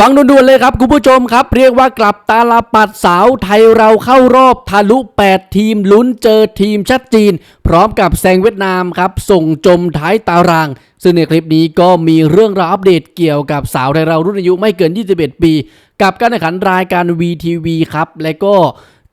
ฟังด่วนๆเลยครับคุณผู้ชมครับ เรียกว่ากลับตาลปัดสาวไทยเราเข้ารอบทะลุ 8 ทีมลุ้นเจอทีมชาติจีน พร้อมกับแซงเวียดนามครับ ส่งจมท้ายตาราง ซึ่งในคลิปนี้ก็มีเรื่องราวอัปเดตเกี่ยวกับสาวไทยเรารุ่นอายุไม่เกิน 21 ปี กับการแข่งขันรายการ VTV ครับ และก็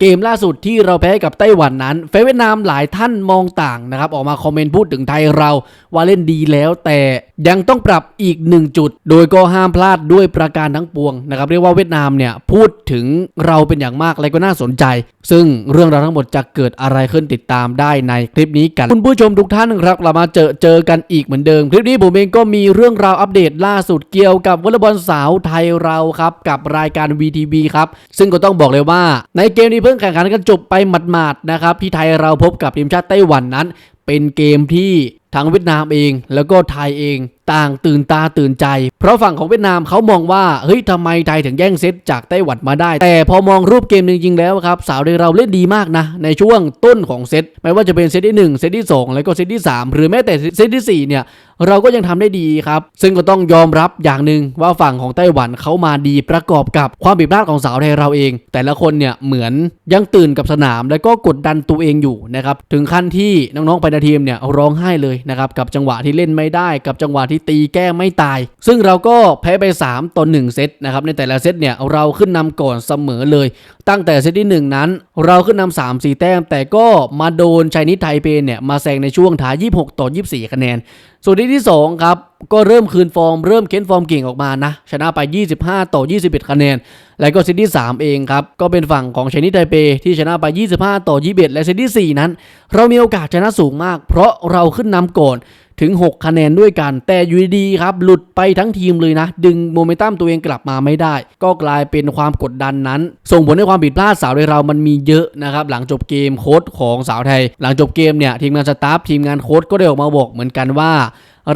เกมล่าสุดที่เราแพ้กับไต้หวันนั้นแฟนเวียดนามหลายท่านมองต่างนะครับ ออกมาคอมเมนต์พูดถึงไทยเราว่าเล่นดีแล้วแต่ยังต้องปรับอีกหนึ่งจุด โดยก็ห้ามพลาดด้วยประการทั้งปวงนะครับ เรียกว่าเวียดนามเนี่ยพูดถึงเราเป็นอย่างมากและก็น่าสนใจ ซึ่งเรื่องราวทั้งหมดจะเกิดอะไรขึ้นติดตามได้ในคลิปนี้กันคุณผู้ชมทุกท่านครับเรามาเจอเจอกันอีกเหมือนเดิม คลิปนี้ผมเองก็มีเรื่องราวอัปเดตล่าสุดเกี่ยวกับวอลเลย์บอลสาวไทยเราครับกับรายการ VTV ครับซึ่งก็ต้องบอกเลยว่าในเกมนี้เพิ่งแข่งขันกันจบไปหมาดๆนะครับที่ไทยเราพบกับทีมชาติไต้หวันนั้น เป็นเกมที่ ทั้งเวียดนามเอง แล้วก็ไทยเอง ต่างตื่นตาตื่นใจ เพราะฝั่งของเวียดนามเขามองว่าเฮ้ยทำไมไทยถึงแย่งเซตจากไต้หวันมาได้ แต่พอมองรูปเกมจริงๆแล้วครับสาวไทยเราเล่นดีมากนะ ในช่วงต้นของเซตไม่ว่าจะเป็นเซตที่ 1 เซตที่ 2 แล้วก็เซตที่ 3 หรือแม้แต่เซตที่4เนี่ยเราก็ยังทำได้ดีครับ ซึ่งก็ต้องยอมรับอย่างหนึ่งว่าฝั่งของไต้หวันเขามาดีประกอบกับความผิดพลาดของสาวไทยเราเอง แต่ละคนเนี่ยเหมือนยังตื่นกับสนาม แล้วก็กดดันตัวเองอยู่นะครับ ถึงขั้นที่น้องๆไปในทีมเนี่ยร้องไห้เลยนะครับกับจังหวะที่เล่นไม่ได้ กับจังหวะที่ตีแก้ไม่ตาย ซึ่งเราก็แพ้ไป3ต่อ1เซตนะครับในแต่ละเซตเนี่ยเราขึ้นนำก่อนเสมอเลย ตั้งแต่เซตที่ 1 นั้น เราขึ้นนำ3 4 แต้ม แต่ก็มาโดนชายนิดไทเปเนี่ยมาแซงในช่วงท้าย 26 ต่อ 24 คะแนน ส่วนที่ที่2ครับก็เริ่มคืนฟอร์ม เริ่มเค้นฟอร์มเก่งออกมานะ ชนะไป 25 ต่อ 21 คะแนน แล้วก็เซตที่ 3 เองครับ ก็เป็นฝั่งของชนิดไทเปที่ชนะไป 25 ต่อ 21 และเซตที่ 4 นั้น เรามีโอกาสชนะสูงมาก เพราะเราขึ้นนำก่อนถึง 6 คะแนนด้วยกัน แต่อยู่ดีครับ หลุดไปทั้งทีมเลยนะ ดึงโมเมนตัมตัวเองกลับมาไม่ได้ ก็กลายเป็นความกดดันนั้น ส่งผลให้ความผิดพลาดสาวไทยเรามันมีเยอะนะครับ หลังจบเกมโค้ชของสาวไทย หลังจบเกมเนี่ยทีมงานสตาฟทีมงานโค้ชก็ได้ออกมาบอกเหมือนกันว่า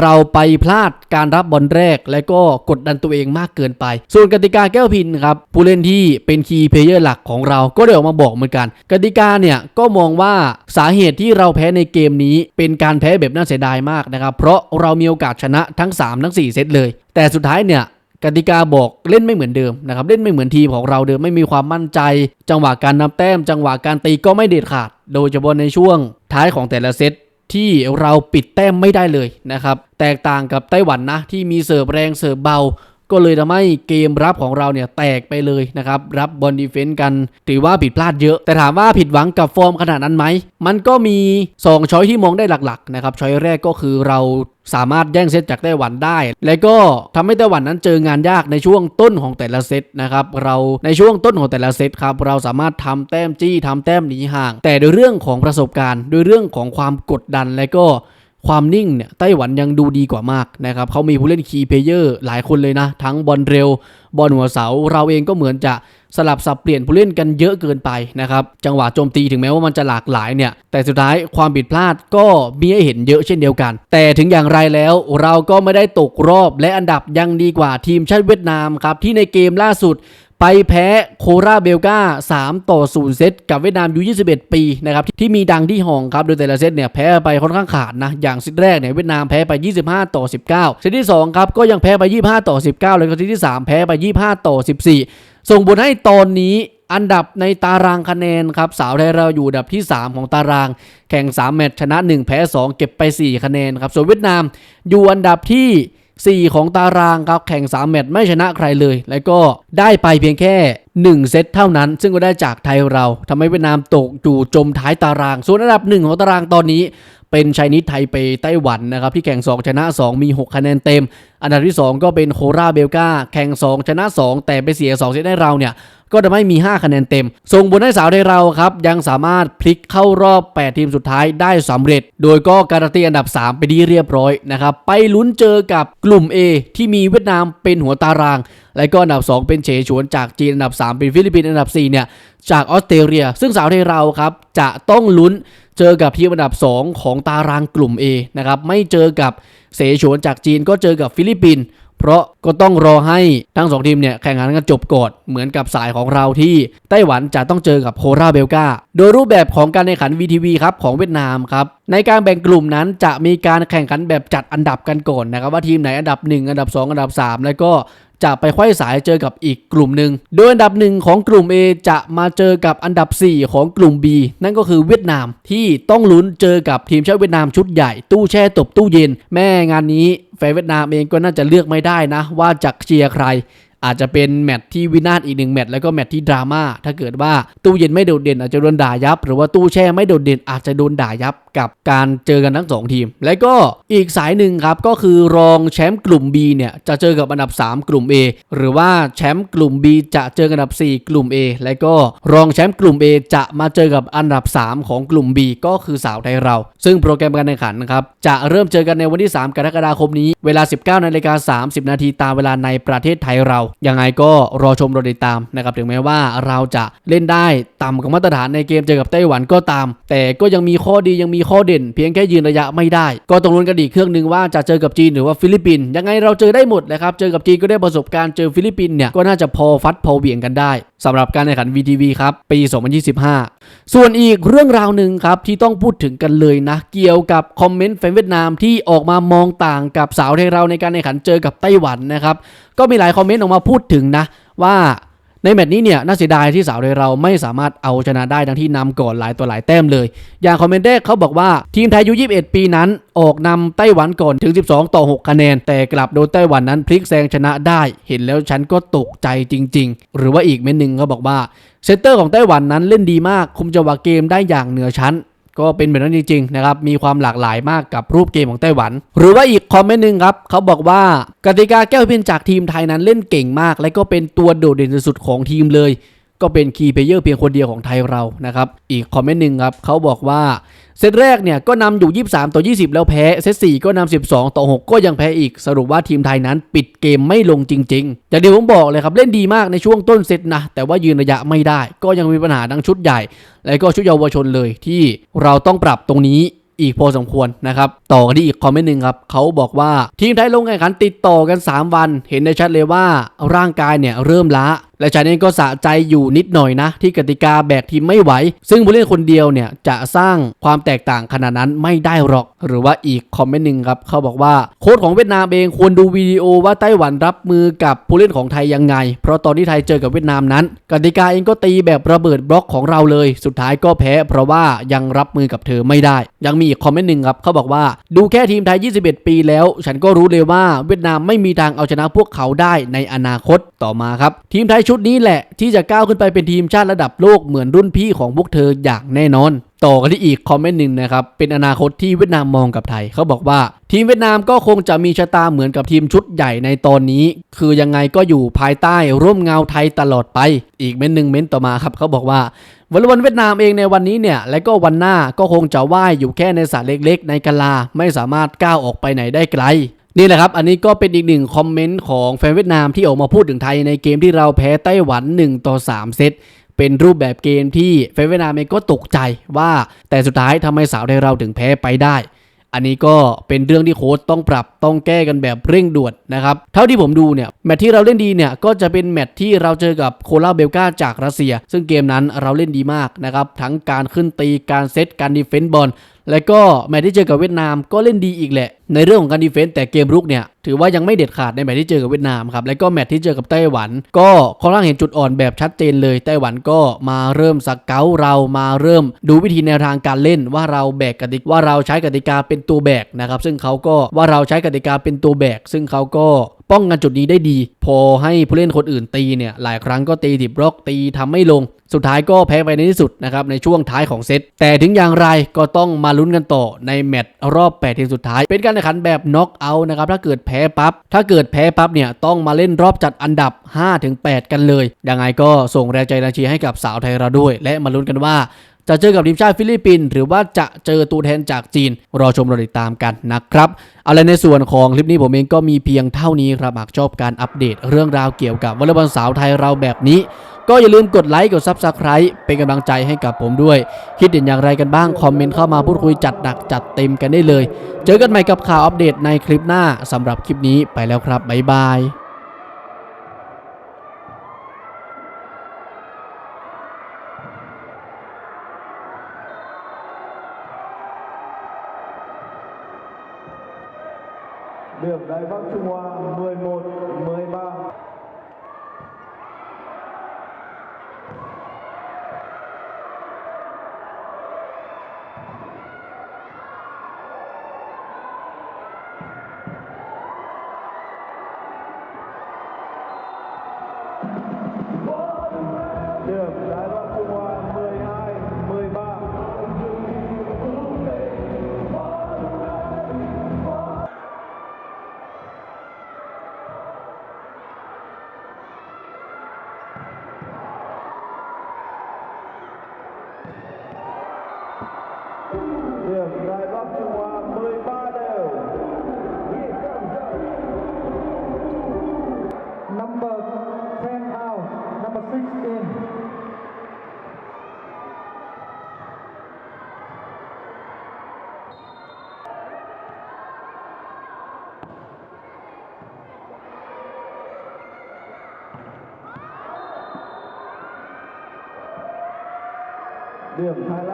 เราไปพลาดการรับบอลแรก และก็กดดันตัวเองมากเกินไป ส่วนกติกาแก้วพินครับผู้เล่นที่เป็นคีย์เพลเยอร์หลักของเราก็ได้ออกมาบอกเหมือนกัน กติกาเนี่ยก็มองว่าสาเหตุที่เราแพ้ในเกมนี้ เป็นการแพ้แบบน่าเสียดายมากนะครับ เพราะเรามีโอกาสชนะทั้ง 3 ทั้ง 4 เซตเลย แต่สุดท้ายเนี่ยกติกาบอกเล่นไม่เหมือนเดิมนะครับเล่นไม่เหมือนทีมของเราเดิมไม่มีความมั่นใจ จังหวะการนับแต้ม จังหวะการตีก็ไม่เด็ดขาด โดยเฉพาะในช่วงท้ายของแต่ละเซต ที่เราปิดแต้มไม่ได้เลยนะครับ แตกต่างกับไต้หวันนะ ที่มีเสิร์ฟแรงเสิร์ฟเบา ก็เลยทำให้เกมรับของเราเนี่ยแตกไปเลยนะครับ รับบอลดีเฟนต์กัน ถือว่าผิดพลาดเยอะ แต่ถามว่าผิดหวังกับฟอร์มขนาดนั้นไหม มันก็มี 2 ช้อยที่มองได้หลักๆนะครับ ช้อยแรกก็คือเราสามารถแย่งเซตจากไต้หวันได้ และก็ทำให้ไต้หวันนั้นเจองานยากในช่วงต้นของแต่ละเซตนะครับ เราในช่วงต้นของแต่ละเซตครับ เราสามารถทำแต้มจี้ทำแต้มหนีห่าง แต่โดยเรื่องของประสบการณ์ โดยเรื่องของความกดดันและก็ ความนิ่งเนี่ยไต้หวันยังดูดีกว่ามากนะครับเขามีผู้เล่นคีย์เพเยอร์หลายคนเลยนะ ทั้งบอลเร็ว บอลหัวเสา เราเองก็เหมือนจะสลับสับเปลี่ยนผู้เล่นกันเยอะเกินไปนะครับ จังหวะโจมตีถึงแม้ว่ามันจะหลากหลายเนี่ย แต่สุดท้ายความผิดพลาดก็มีให้เห็นเยอะเช่นเดียวกัน แต่ถึงอย่างไรแล้วเราก็ไม่ได้ตกรอบและอันดับยังดีกว่าทีมชาติเวียดนามครับที่ในเกมล่าสุด ไปแพ้โคราเบลกา3 ต่อ 0 เซตกับเวียดนามยู21 ปีนะครับที่มีดังที่ห้องครับ โดยแต่ละเซตเนี่ยแพ้ไปค่อนข้างขาดนะ อย่างเซตแรกเนี่ยเวียดนามแพ้ไป 25 ต่อ 19 เซตที่ 2 ครับ ก็ยังแพ้ไป 25 ต่อ 19 แล้วก็เซตที่ 3 แพ้ไป 25 ต่อ 14 ส่งผลให้ตอนนี้อันดับในตารางคะแนนครับสาวไทยเราอยู่อันดับที่ 3 ของตาราง แข่ง 3 แมตช์ชนะ 1 แพ้ 2 เก็บไป 4 คะแนนครับส่วนเวียดนามอยู่อันดับที่ 4 ของตารางครับแข่ง 3 แมตช์ไม่ชนะใครเลย แล้วก็ได้ไปเพียงแค่ 1 เซตเท่านั้น ซึ่งก็ได้จากไทยเราทำให้เวียดนามตกอยู่จมท้ายตาราง ส่วนอันดับ 1 ของตารางตอนนี้ เป็นชายนิดไทเปไต้หวันนะครับที่แข่ง 2 ชนะ 2 มี 6 คะแนนเต็ม อันดับที่ 2 ก็เป็นโคราเบลกาแข่ง 2 ชนะ 2 แต่ไปเสีย 2 เซตให้เราเนี่ยก็ทำให้มี 5 คะแนนเต็ม ส่งผลให้สาวไทยเราครับ ยังสามารถพลิกเข้ารอบ 8 ทีมสุดท้ายได้สำเร็จ โดยก็การันตีอันดับ 3 ไปที่เรียบร้อยนะครับ ไปลุ้นเจอกับกลุ่ม A ที่มีเวียดนามเป็นหัวตารางและก็อันดับ 2 เป็นเฉฉวนจากจีนอันดับ 3 เป็นฟิลิปปินส์อันดับ4เนี่ยจากออสเตรเลีย ซึ่งสาวไทยเราครับจะต้องลุ้นเจอกับทีมอันดับ 2 ของตารางกลุ่ม A นะครับไม่เจอกับเสฉวนจากจีนก็เจอกับฟิลิปปินส์เพราะก็ต้องรอให้ทั้งสองทีมเนี่ยแข่งขันกันจบก่อนเหมือนกับสายของเราที่ไต้หวันจะต้องเจอกับโคราเบลกาโดยรูปแบบของการแข่งขัน VTV ครับของเวียดนามครับในการแบ่งกลุ่มนั้นจะมีการแข่งขันแบบจัดอันดับกันก่อนนะครับว่าทีมไหนอันดับ 1 อันดับ 2 อันดับ 3 แล้วก็ จะไปไขว้สายเจอกับอีกกลุ่มหนึ่ง โดยอันดับหนึ่งของกลุ่ม A จะมาเจอกับอันดับ 4 ของกลุ่ม B นั่นก็คือเวียดนามที่ต้องลุ้นเจอกับทีมชาติเวียดนามชุดใหญ่ ตู้แช่ตบตู้เย็น แม่งานนี้แฟนเวียดนามเองก็น่าจะเลือกไม่ได้นะ ว่าจะเชียร์ใคร อาจจะเป็นแมตช์ที่วินาศอีกหนึ่งแมตช์แล้วก็แมตช์ที่ดราม่าถ้าเกิดว่าตู้เย็นไม่โดดเด่นอาจจะโดนด่ายับ หรือว่าตู้แช่ไม่โดดเด่นอาจจะโดนด่ายับกับการเจอกันทั้งสองทีม และก็อีกสายหนึ่งครับก็คือรองแชมป์กลุ่ม B เนี่ยจะเจอกับอันดับ 3 กลุ่ม A หรือว่าแชมป์กลุ่ม B จะเจอกับอันดับ 4 กลุ่ม A และก็รองแชมป์กลุ่ม A จะมาเจอกับอันดับ 3 ของกลุ่ม B ก็คือสาวไทยเรา ซึ่งโปรแกรมการแข่งขันนะครับจะเริ่มเจอกันในวันที่ 3 กรกฎาคมนี้เวลา 19นาฬิกา30 นาทีตามเวลาในประเทศไทยเรายังไงก็รอชมรอติดตามนะครับถึงแม้ว่าเราจะเล่นได้ต่ำกว่ามาตรฐานในเกมเจอกับไต้หวันก็ตาม แต่ก็ยังมีข้อดียังมีข้อเด่น เพียงแค่ยืนระยะไม่ได้ ก็ต้องลุ้นกันอีกเครื่องหนึ่งว่าจะเจอกับจีนหรือว่าฟิลิปปินส์ยังไงเราเจอได้หมดนะครับเจอกับจีนก็ได้ประสบการณ์เจอฟิลิปปินส์เนี่ยก็น่าจะพอฟัดพอเบี่ยงกันได้สำหรับการแข่งขัน VTV ครับปี 2025 ส่วนอีกเรื่องราวหนึ่งครับที่ต้องพูดถึงกันเลยนะ เกี่ยวกับคอมเมนต์แฟนเวียดนามที่ออกมามองต่างกับสาวไทยเราในการแข่งขันเจอกับไต้หวันนะครับ ก็มีหลายคอมเมนต์ออกมาพูดถึงนะว่า ในแมตช์นี้เนี่ยน่าเสียดายที่สาวไทยเราไม่สามารถเอาชนะได้ทั้งที่นำก่อนหลายตัวหลายแต้มเลย อย่างคอมเมนต์แรกเขาบอกว่าทีมไทยอายุ21 ปีนั้น ออกนำไต้หวันก่อนถึง 12 ต่อ 6 คะแนน แต่กลับโดนไต้หวันนั้นพลิกแซงชนะได้ เห็นแล้วฉันก็ตกใจจริง ๆ หรือว่าอีกเมนหนึ่งเขาบอกว่าเซนเตอร์ของไต้หวันนั้นเล่นดีมาก คุมจังหวะเกมได้อย่างเหนือชั้น ก็เป็นแบบนั้นจริงๆนะครับมีความหลากหลายมากกับรูปเกมของไต้หวัน หรือว่าอีกคอมเมนต์หนึ่งครับเขาบอกว่ากติกาแก้วเพียนจากทีมไทยนั้นเล่นเก่งมาก และก็เป็นตัวโดดเด่นสุดของทีมเลย ก็เป็นคีย์เพลเยอร์เพียงคนเดียวของไทยเรานะครับอีกคอมเมนต์หนึ่งครับเขาบอกว่า เซตแรกเนี่ยก็นำอยู่ 23 ต่อ 20 แล้วแพ้ เซต4ก็นำ 12 ต่อ 6 ก็ยังแพ้อีก สรุปว่าทีมไทยนั้นปิดเกมไม่ลงจริงๆอย่างที่ผมบอกเลยครับ เล่นดีมากในช่วงต้นเซตนะ แต่ว่ายืนระยะไม่ได้ ก็ยังมีปัญหาทั้งชุดใหญ่ และก็ชุดเยาวชนเลยที่เราต้องปรับตรงนี้อีกพอสมควรนะครับ ต่อกันที่อีกคอมเมนต์หนึ่งครับเขาบอกว่าทีมไทยลงแข่งขันติดต่อกัน 3 วัน เห็นได้ชัดเลยว่าร่างกายเนี่ยเริ่มล้า และฉันเองก็สะใจอยู่นิดหน่อยนะ ที่กติกาแบกทีมไม่ไหว ซึ่งผู้เล่นคนเดียวเนี่ยจะสร้างความแตกต่างขนาดนั้นไม่ได้หรอก หรือว่าอีกคอมเมนต์หนึ่งครับเขาบอกว่าโค้ชของเวียดนามเองควรดูวิดีโอว่าไต้หวันรับมือกับผู้เล่นของไทยยังไง เพราะตอนที่ไทยเจอกับเวียดนามนั้น กติกาเองก็ตีแบบระเบิดบล็อกของเราเลย สุดท้ายก็แพ้ เพราะว่ายังรับมือกับเธอไม่ได้ ยังมีอีกคอมเมนต์หนึ่งครับเขาบอกว่าดูแค่ทีมไทย 21 ปีแล้ว ฉันก็รู้เลยว่าเวียดนามไม่มีทางเอาชนะพวกเขาได้ในอนาคตต่อมาครับทีมไทยชุดนี้แหละที่จะก้าวขึ้นไปเป็นทีมชาติระดับโลกเหมือนรุ่นพี่ของพวกเธออย่างแน่นอน ต่อกันที่อีกคอมเมนต์หนึ่งนะครับ เป็นอนาคตที่เวียดนามมองกับไทย เขาบอกว่า ทีมเวียดนามก็คงจะมีชะตาเหมือนกับทีมชุดใหญ่ในตอนนี้ คือยังไงก็อยู่ภายใต้ร่มเงาไทยตลอดไป อีกเม้นหนึ่งเม้นต่อมาครับเขาบอกว่าวอลเลย์บอลเวียดนามเองในวันนี้เนี่ยและก็วันหน้าก็คงจะว่ายอยู่แค่ในสระเล็กๆ ในกะลาไม่สามารถก้าวออกไปไหนได้ไกล นี่แหละครับ อันนี้ก็เป็นอีกหนึ่งคอมเมนต์ของแฟนเวียดนามที่ออกมาพูดถึงไทยในเกมที่เราแพ้ไต้หวัน 1 ต่อ 3 เซตเป็นรูปแบบเกมที่แฟนเวียดนามเองก็ตกใจว่าแต่สุดท้ายทำไมสาวไทยเราถึงแพ้ไปได้ อันนี้ก็เป็นเรื่องที่โค้ชต้องปรับต้องแก้กันแบบเร่งด่วนนะครับ เท่าที่ผมดูเนี่ยแมตช์ที่เราเล่นดีเนี่ยก็จะเป็นแมตช์ที่เราเจอกับโคลาเบลกาจากรัสเซีย ซึ่งเกมนั้นเราเล่นดีมากนะครับทั้งการขึ้นตีการเซตการดีเฟนต์บอลและก็แมตช์ที่เจอกับเวียดนามก็เล่นดีอีกแหละ ในเรื่องของการดีเฟนต์แต่เกมรุกเนี่ย ถือว่ายังไม่เด็ดขาดในแมตช์ที่เจอกับเวียดนามครับ และก็แมตช์ที่เจอกับไต้หวัน ก็ค่อนข้างเห็นจุดอ่อนแบบชัดเจนเลย ไต้หวันก็มาเริ่มสเกาต์เรามาเริ่มดูวิธีแนวทางการเล่นว่าเราแบกกติกว่าเราใช้กติกาเป็นตัวแบกนะครับซึ่งเขาก็ว่าเราใช้กติกาเป็นตัวแบก ซึ่งเขาก็ป้องกันจุดนี้ได้ดี พอให้ผู้เล่นคนอื่นตีเนี่ยหลายครั้งก็ตีดิบล็อกตีทำไม่ลง สุดท้ายก็แพ้ไปในที่สุดนะครับในช่วงท้ายของเซตแต่ถึงอย่างไรก็ต้องมาลุ้นกันต่อในแมตช์รอบ8ทีมสุดท้ายเป็นการแข่งขันแบบน็อกเอาท์นะครับถ้าเกิดแพ้ปั๊บถ้าเกิดแพ้ปั๊บเนี่ยต้องมาเล่นรอบจัดอันดับ 5-8 กันเลยยังไงก็ส่งแรงใจแรงเชียร์ให้กับสาวไทยเราด้วย และมาลุ้นกันว่าจะเจอกับทีมชาติฟิลิปปินส์หรือว่าจะเจอตัวแทนจากจีน รอชมรอติดตามกันนะครับเอาละในส่วนของคลิปนี้ผมเองก็มีเพียงเท่านี้ครับหากชอบการอัปเดต เรื่องราวเกี่ยวกับวอลเลย์บอลสาวไทยเราแบบนี้ ก็อย่าลืมกดไลค์กด Subscribe เป็นกำลังใจให้กับผมด้วย คิดเห็นอย่างไรกันบ้าง คอมเมนต์เข้ามาพูดคุยจัดหนักจัดเต็มกันได้เลย เจอกันใหม่กับข่าวอัปเดตในคลิปหน้าสำหรับคลิปนี้ไปแล้วครับบ๊ายบาย Đường